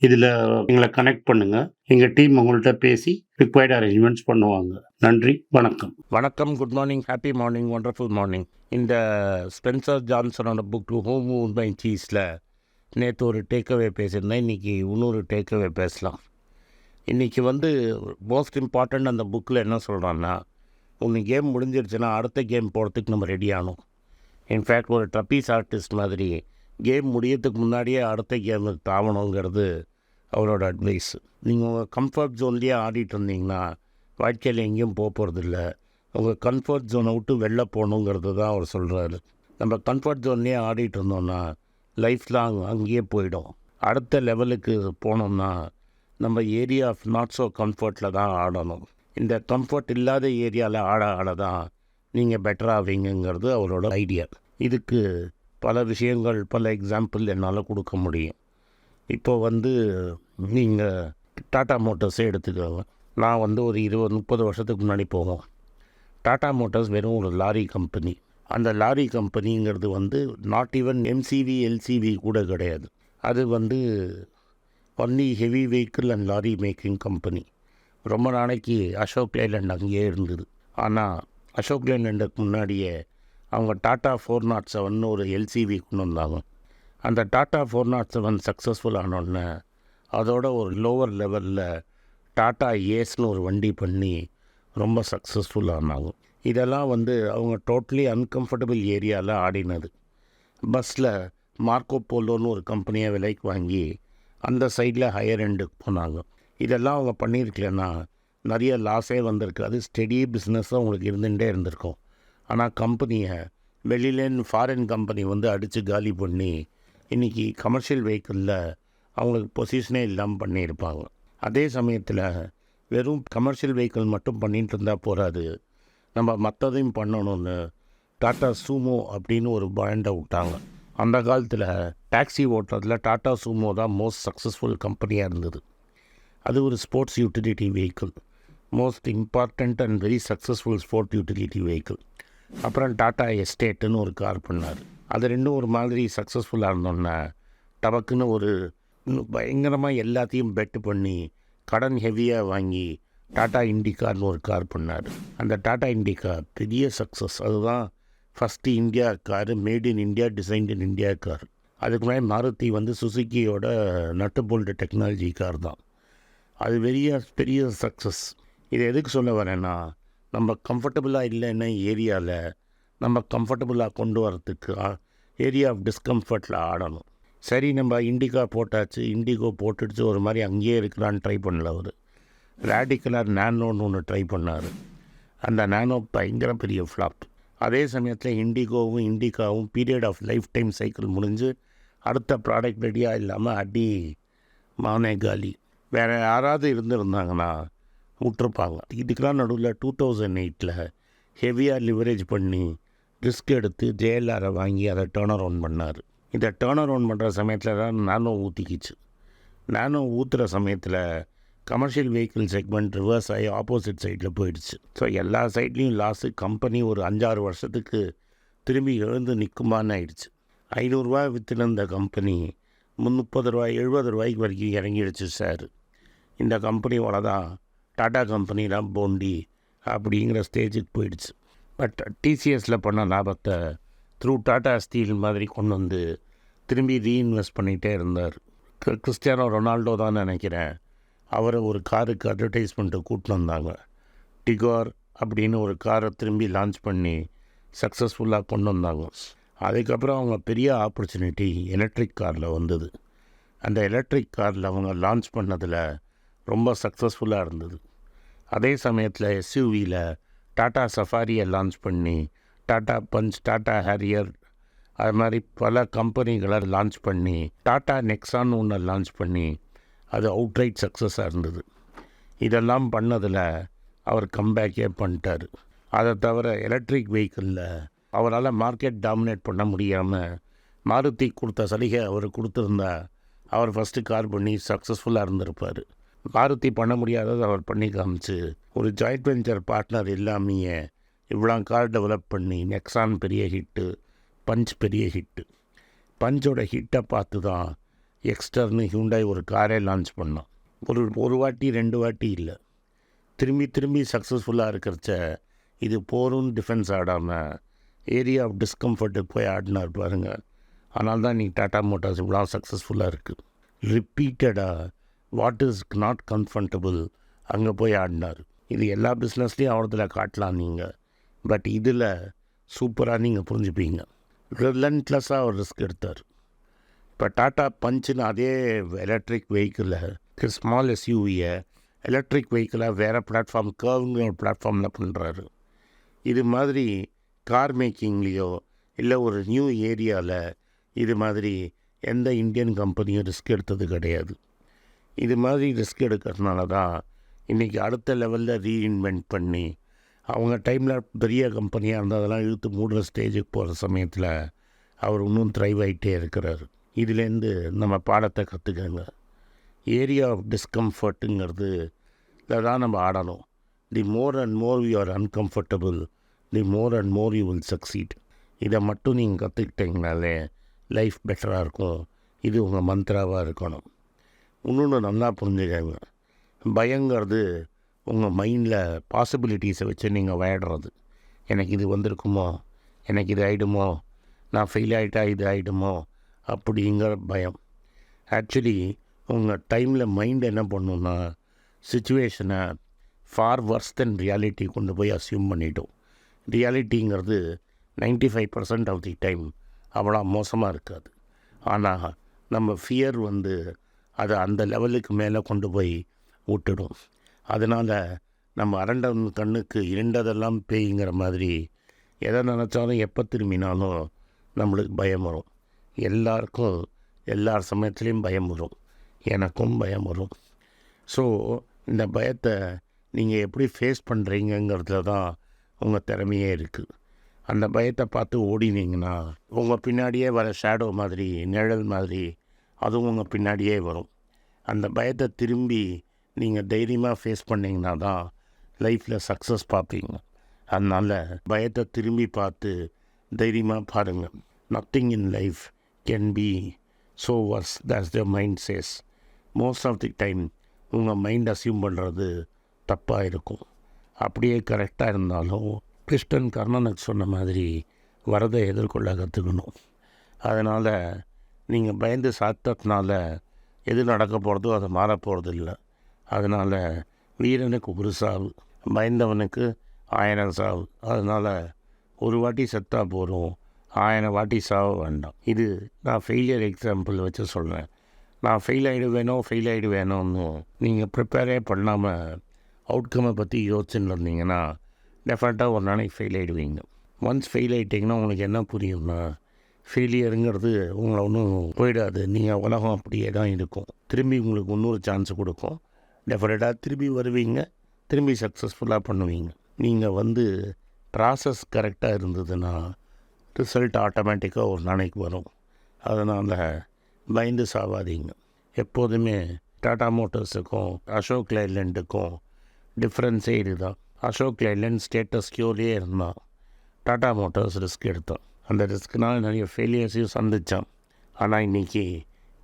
இதில் எங்களை கனெக்ட் பண்ணுங்கள் எங்கள் டீம் உங்கள்கிட்ட பேசி ரிக்வயர்ட் அரேஞ்ச்மெண்ட்ஸ் பண்ணுவாங்க. நன்றி வணக்கம். வணக்கம் good morning happy morning wonderful morning இந்த ஸ்பென்சர் ஜான்சனோட புக் ஹோம் மூவ் சீஸில் நேற்று ஒரு டேக்அவே பேசியிருந்தேன். இன்றைக்கி இன்னொரு டேக்அவே பேசலாம். இன்றைக்கி வந்து மோஸ்ட் இம்பார்ட்டண்ட் அந்த புக்கில் என்ன சொல்கிறான்னா ஒன்று கேம் முடிஞ்சிருச்சுன்னா அடுத்த கேம் போகிறதுக்கு நம்ம ரெடி ஆகணும். இன்ஃபேக்ட் ஒரு ட்ரப்பீஸ் ஆர்டிஸ்ட் மாதிரி கேம் முடியறதுக்கு முன்னாடியே அடுத்த கேமுக்கு தாவணுங்கிறது அவரோட அட்வைஸ் நீங்கள் உங்கள் கம்ஃபர்ட் ஜோன்லேயே ஆடிட்டு இருந்தீங்கன்னா வாழ்க்கையில் எங்கேயும் போக போகிறதில்ல உங்கள் கம்ஃபர்ட் ஜோனை விட்டு வெளில போகணுங்கிறது தான் அவர் சொல்கிறாரு நம்ம கம்ஃபர்ட் ஜோன்லேயே ஆடிட்டு இருந்தோம்னா லைஃப் லாங் அங்கேயே போயிடும். அடுத்த லெவலுக்கு போனோம்னா நம்ம ஏரியா ஆஃப் நாட் ஸோ கம்ஃபர்ட்டில் தான் ஆடணும். இந்த கம்ஃபர்ட் இல்லாத ஏரியாவில் ஆட ஆட தான் நீங்கள் பெட்டர் ஆவீங்கிறது அவரோட ஐடியா இதுக்கு பல விஷயங்கள் பல எக்ஸாம்பிள் என்னால் கொடுக்க முடியும். இப்போ வந்து நீங்கள் டாட்டா மோட்டார்ஸே எடுத்துக்கோங்க. நான் வந்து ஒரு இருபது முப்பது வருஷத்துக்கு முன்னாடி போவோம் டாட்டா மோட்டார்ஸ் வெறும் ஒரு லாரி கம்பெனி. அந்த லாரி கம்பெனிங்கிறது வந்து நாட் ஈவன் எம்சிவி எல்சிவி கூட கிடையாது. அது வந்து only heavy vehicle and lorry making company ரொம்ப நாளைக்கு அசோக் லேலண்ட் அங்கேயே இருந்தது. ஆனால் அசோக் லேலண்டுக்கு முன்னாடியே அவங்க டாட்டா ஃபோர் நாட் செவன் ஒரு எல்சிவி கொண்டு வந்தாங்க. அந்த Tata four not seven successful ஆனோடனே அதோட ஒரு லோவர் லெவலில் டாட்டா ஏஸ்னு ஒரு வண்டி பண்ணி ரொம்ப சக்ஸஸ்ஃபுல் ஆனாங்க. இதெல்லாம் வந்து அவங்க டோட்டலி அன்கம்ஃபர்டபுள் ஏரியாவில் ஆடினது. பஸ்ஸில் மார்க்கோ போலோன்னு ஒரு கம்பெனியை விலைக்கு வாங்கி அந்த சைடில் ஹையர் எண்டுக்கு போனாங்க. இதெல்லாம் அவங்க பண்ணியிருக்கலன்னா நிறைய லாஸே வந்திருக்கு. அது ஸ்டெடி பிஸ்னஸும் அவங்களுக்கு இருந்துகிட்டே இருந்திருக்கும். ஆனால் கம்பெனியை வெளியிலேருந்து ஃபாரின் கம்பெனி வந்து அடித்து காலி பண்ணி இன்றைக்கி கமர்ஷியல் வெஹிக்கிளில் அவங்களுக்கு பொசிஷனே இல்லாமல் பண்ணியிருப்பாங்க. அதே சமயத்தில் வெறும் கமர்ஷியல் வெஹிக்கிள் மட்டும் பண்ணிகிட்டு இருந்தால் போகாது நம்ம மற்றதையும் பண்ணணும்னு டாட்டா சூமோ அப்படின்னு ஒரு பிராண்டை விட்டாங்க. அந்த காலத்தில் டாக்ஸி ஓட்டுறதுல டாட்டா சூமோ தான் மோஸ்ட் சக்ஸஸ்ஃபுல் கம்பெனியாக இருந்தது. அது ஒரு sports utility vehicle most important and very successful sport utility vehicle அப்புறம் டாட்டா எஸ்டேட்டுன்னு ஒரு கார் பண்ணார். அது ரெண்டும் ஒரு மாதிரி சக்ஸஸ்ஃபுல்லாக இருந்தோன்னே டபக்குன்னு ஒரு பயங்கரமாக எல்லாத்தையும் பெட்டு பண்ணி கடன் ஹெவியாக வாங்கி டாட்டா இண்டிகார்னு ஒரு கார் பண்ணார். அந்த டாட்டா இண்டிகா பெரிய சக்ஸஸ் அதுதான் first India car made in India designed in India car. அதுக்கு முன்னாடி மாருதி வந்து சுசுக்கியோட நட்டு போல்டு டெக்னாலஜி கார் தான். அது பெரிய பெரிய சக்ஸஸ் இது எதுக்கு சொல்ல வரேன்னா நம்ம கம்ஃபர்டபுளாக இல்லைன்னு ஏரியாவில் நம்ம கம்ஃபர்டபுளாக கொண்டு வரத்துக்கு ஏரியா ஆஃப் டிஸ்கம்ஃபர்ட்டில் ஆடணும். சரி நம்ம இண்டிகா போட்டாச்சு இண்டிகோ போட்டுடுச்சு ஒரு மாதிரி அங்கேயே இருக்கலான்னு ட்ரை பண்ணல அவர். ரேடிக்கலாக நானோன்னு ஒன்று ட்ரை பண்ணார். அந்த நானோ பயங்கர பெரிய ஃப்ளாப் அதே சமயத்தில் இண்டிகோவும் இண்டிகாவும் period of life time cycle முடிஞ்சு அடுத்த ப்ராடக்ட் ரெடியாக இல்லாமல் அடி மானே காலி. வேறு யாராவது இருந்திருந்தாங்கன்னா விட்டுருப்பாங்க. இதுக்கெலாம் நடுவில் டூ தௌசண்ட் எயிட்டில் ஹெவியாக லிவரேஜ் பண்ணி ரிஸ்க் எடுத்து ஜேஎல்ஆரை வாங்கி அதை டேர்ன் அரவுண்ட் பண்ணார். இதை டேர்ன் அரவுண்ட் பண்ணுற சமயத்தில் தான் நானோ ஊற்றிக்கிச்சு நானோ ஊற்றுற சமயத்தில் கமர்ஷியல் வெஹிக்கிள் செக்மெண்ட் ரிவர்ஸ் ஆகி ஆப்போசிட் சைடில் போயிடுச்சு. ஸோ எல்லா சைட்லேயும் லாஸு கம்பெனி ஒரு அஞ்சாறு வருஷத்துக்கு திரும்பி எழுந்து நிற்குமான்னு ஆயிடுச்சு. ஐநூறுரூவா விற்றுன கம்பெனி முந்நுப்பது ரூபாய் எழுபது ரூபாய்க்கு வரைக்கும் இறங்கிடுச்சு சார். இந்த கம்பெனியோட தான் டாடா கம்பெனிலாம் போண்டி அப்படிங்கிற ஸ்டேஜுக்கு போயிடுச்சு. பட் டிசிஎஸில் பண்ண லாபத்தை த்ரூ டாடா ஸ்டீல் மாதிரி கொண்டு வந்து திரும்பி ரீஇன்வெஸ்ட் பண்ணிகிட்டே இருந்தார். கிறிஸ்டியானோ ரொனால்டோ தான் நினைக்கிறேன். அவரை ஒரு காருக்கு அட்வர்டைஸ்மெண்ட்டை கூட்டின்னு வந்தாங்க. டிகார் அப்படின்னு ஒரு காரை திரும்பி லான்ச் பண்ணி சக்ஸஸ்ஃபுல்லாக கொண்டு வந்தாங்க. அதுக்கப்புறம் அவங்க பெரிய ஆப்பர்ச்சுனிட்டி எலக்ட்ரிக் காரில் வந்தது. அந்த எலக்ட்ரிக் காரில் அவங்க லான்ச் பண்ணதில் ரொம்ப சக்ஸஸ்ஃபுல்லாக இருந்தது. அதே சமயத்தில் எஸ்யூவியில் டாட்டா சஃபாரியை லான்ச் பண்ணி டாட்டா பஞ்ச் டாட்டா ஹேரியர் அது மாதிரி பல கம்பெனிகளை லான்ச் பண்ணி டாட்டா நெக்ஸான்னு ஒன்று லான்ச் பண்ணி அது அவுட்ரைட் சக்ஸஸாக இருந்தது. இதெல்லாம் பண்ணதில் அவர் கம்பேக்கே பண்ணிட்டார். அதை தவிர எலக்ட்ரிக் வெஹிக்கிளில் அவரால் மார்க்கெட் டாமினேட் பண்ண முடியாமல் மாருதி கொடுத்த சலுகை அவர் கொடுத்துருந்தா அவர் ஃபஸ்ட்டு கார் பண்ணி சக்ஸஸ்ஃபுல்லாக இருந்திருப்பார். மாருதி பண்ண முடியாதது அவர் பண்ணி காமிச்சு. ஒரு ஜாயிண்ட் வெஞ்சர் பார்ட்னர் இல்லாமையே இவ்வளோ கார் டெவலப் பண்ணி நெக்ஸான் பெரிய ஹிட்டு பஞ்ச் பெரிய ஹிட்டு பஞ்சோட ஹிட்டை பார்த்து தான் எக்ஸ்டர்னு ஹியூண்டாய் ஒரு காரே லான்ச் பண்ணோம். ஒரு ஒரு வாட்டி ரெண்டு வாட்டி இல்லை. திரும்பி திரும்பி சக்ஸஸ்ஃபுல்லாக இருக்கிறச்ச இது போரும் டிஃபென்ஸ் ஆடாமல் ஏரியா ஆஃப் டிஸ்கம்ஃபர்ட்டுக்கு போய் ஆடினார் பாருங்கள் ஆனால் தான் இன்றைக்கி டாட்டா மோட்டார்ஸ் இவ்வளோ சக்ஸஸ்ஃபுல்லாக இருக்குது ரிப்பீட்டடாக வாட் இஸ் நாட் கம்ஃபர்டபுள்? அங்கே போய் ஆடினார். இது எல்லா பிஸ்னஸ்லேயும் அவரத்தில் காட்டலாம் நீங்கள் பட் இதில் சூப்பராக நீங்கள் புரிஞ்சுப்பீங்க. ரிலன்ட்லெஸ்ஸாக அவர் ரிஸ்க் எடுத்தார். இப்போ டாட்டா பஞ்சுன்னு அதே எலக்ட்ரிக் வெஹிக்கிளில் ஸ்மால் எஸ்யூவியை எலக்ட்ரிக் வெஹிக்கிளாக வேறு பிளாட்ஃபார்ம் கர்வுங்கிற ஒரு பிளாட்ஃபார்மில் பண்ணுறாரு இது மாதிரி கார் மேக்கிங்லேயோ இல்லை ஒரு நியூ ஏரியாவில் இது மாதிரி எந்த இந்தியன் கம்பெனியும் ரிஸ்க் எடுத்தது கிடையாது. இது மாதிரி ரிஸ்க் எடுக்கிறதுனால தான் இன்றைக்கி அடுத்த லெவலில் ரீஇன்வென்ட் பண்ணி அவங்க டைமில் பெரிய கம்பெனியாக இருந்தால் அதெல்லாம் இழுத்து மூடுற ஸ்டேஜுக்கு போகிற சமயத்தில் அவர் இன்னும் த்ரைவ் ஆகிட்டே இருக்கிறார். இதுலேருந்து நம்ம பாடத்தை கற்றுக்கங்க ஏரியா ஆஃப் டிஸ்கம்ஃபர்ட்டுங்கிறது தான் நம்ம ஆடணும். The more and more you are uncomfortable the more and more you will succeed இதை மட்டும் நீங்கள் கற்றுக்கிட்டீங்கனாலே லைஃப் பெட்டராக இருக்கும். இது உங்கள் மந்த்ராவாக இருக்கணும். இன்னொன்று நல்லா புரிஞ்சுக்கங்க. பயங்கிறது உங்கள் மைண்டில் பாசிபிலிட்டிஸை வச்சு நீங்கள் விளையாடுறது. எனக்கு இது வந்திருக்குமோ? எனக்கு இது ஆகிடுமோ நான் ஃபெயில் ஆகிட்டா இது ஆகிடுமோ அப்படிங்கிற பயம். ஆக்சுவலி உங்கள் டைமில் மைண்ட் என்ன பண்ணுன்னா சுச்சுவேஷனை ஃபார் வர்ஸ் தென் ரியாலிட்டி கொண்டு போய் அசியூம் பண்ணிட்டோம் ரியாலிட்டிங்கிறது 95% five percent of the time அவ்வளோ மோசமாக இருக்காது. ஆனால் நம்ம ஃபியர் வந்து அதை அந்த லெவலுக்கு மேலே கொண்டு போய் விட்டுடும். அதனால் நம்ம அரண்டன் கண்ணுக்கு இருண்டதெல்லாம் பேய்ங்கிற மாதிரி எதை நினச்சாலும் எப்போ திரும்பினாலும் நம்மளுக்கு பயம் வரும். எல்லாருக்கும் எல்லார் சமயத்துலேயும் பயம் வரும். எனக்கும் பயம் வரும். ஸோ இந்த பயத்தை நீங்கள் எப்படி ஃபேஸ் பண்ணுறீங்கங்கிறதுல தான் உங்கள் திறமையே இருக்குது அந்த பயத்தை பார்த்து ஓடினீங்கன்னா உங்கள் பின்னாடியே வர ஷேடோ மாதிரி நிழல் மாதிரி அதுவும் உங்கள் பின்னாடியே வரும். அந்த பயத்தை திரும்பி நீங்கள் தைரியமாக ஃபேஸ் பண்ணிங்கன்னா தான் லைஃப்பில் சக்ஸஸ் பார்ப்பீங்க. அதனால் பயத்தை திரும்பி பார்த்து தைரியமாக பாருங்கள் nothing in life can be so worse that's the mind says most of the time உங்கள் மைண்ட் அசியூம் பண்ணுறது தப்பாக இருக்கும். அப்படியே கரெக்டாக இருந்தாலும் கிருஷ்ணன் கர்ணனுக்கு சொன்ன மாதிரி வரதை எதிர்கொள்ள கற்றுக்கணும் அதனால் நீங்கள் பயந்து சாத்ததுனால எது நடக்க போகிறதோ அது மாறப்போகிறது இல்லை அதனால் வீரனுக்கு ஒரு சாவு பயந்தவனுக்கு ஆயிரம் சாவு. அதனால் ஒரு வாட்டி செத்தா போகிறோம் ஆயிரம் வாட்டி சாவ வேண்டாம். இது நான் ஃபெயிலியர் எக்ஸாம்பிள் வச்சு சொல்கிறேன் நான் ஃபெயில் ஆகிடுவேனோ ஃபெயில் ஆகிடுவேனோன்னு நீங்கள் ப்ரிப்பேரே பண்ணாமல் அவுட்கம்மை பற்றி யோசிச்சுன்னு இருந்தீங்கன்னா டெஃபினட்டாக ஒரு நாளைக்கு ஃபெயில் ஆகிடுவீங்க ஒன்ஸ் ஃபெயில் ஆகிட்டிங்கன்னா உங்களுக்கு என்ன புரியும்னா ஃபெயிலியருங்கிறது உங்களை ஒன்றும் போயிடாது. நீங்கள் உலகம் அப்படியே தான் இருக்கும். திரும்பி உங்களுக்கு இன்னொரு சான்ஸ் கொடுக்கும். டெஃபினட்டாக திரும்பி வருவீங்க. திரும்பி சக்ஸஸ்ஃபுல்லாக பண்ணுவீங்க. நீங்கள் வந்து ப்ராசஸ் கரெக்டாக இருந்ததுன்னா ரிசல்ட் ஆட்டோமேட்டிக்காக ஒரு நாளைக்கு வரும். அதனால் பயந்து சாவாதீங்க. எப்போதுமே டாடா மோட்டார்ஸுக்கும் அசோக் லைலண்டுக்கும் டிஃப்ரென்ஸே இதுதான் அசோக் லைலண்ட் ஸ்டேட்டஸ் கியூரியே இருந்தான். டாடா மோட்டார்ஸ் ரிஸ்க் எடுத்தான். அந்த ரிஸ்க்னால் நிறைய ஃபெயிலியர்ஸையும் சந்தித்தான் ஆனால் இன்றைக்கி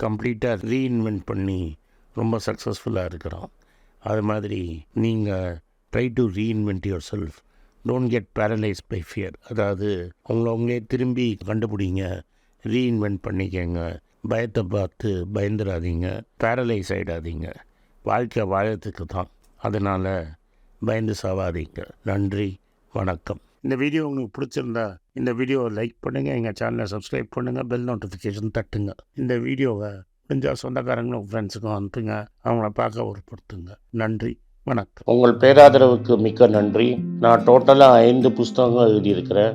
கம்ப்ளீட்டாக ரீஇன்வென்ட் பண்ணி ரொம்ப சக்ஸஸ்ஃபுல்லாக இருக்கிறோம் அது மாதிரி நீங்கள் try to reinvent yourself don't get paralyse by fear அதாவது உங்களை உங்களே திரும்பி கண்டுபிடிங்க. ரீஇன்வென்ட் பண்ணிக்கங்க. பயத்தை பார்த்து பயந்துடாதீங்க பேரலைஸ் ஆகிடாதீங்க வாழ்க்கை வாழறதுக்கு தான் அதனால் பயந்து சாவாதீங்க. நன்றி. வணக்கம். இந்த வீடியோ உங்களுக்கு பிடிச்சிருந்தா இந்த வீடியோவை லைக் பண்ணுங்கள் எங்கள் சேனலை சப்ஸ்கிரைப் பண்ணுங்கள் பெல் நோட்டிஃபிகேஷன் தட்டுங்க. இந்த வீடியோவை முடிஞ்சால் சொந்தக்காரங்களும் ஃப்ரெண்ட்ஸுக்கும் அனுப்புங்க அவங்கள பார்க்க உறுப்படுத்துங்க நன்றி வணக்கம். உங்கள் பேராதரவுக்கு மிக்க நன்றி. நான் டோட்டலாக ஐந்து புஸ்தகங்கள் எழுதியிருக்கிறேன்.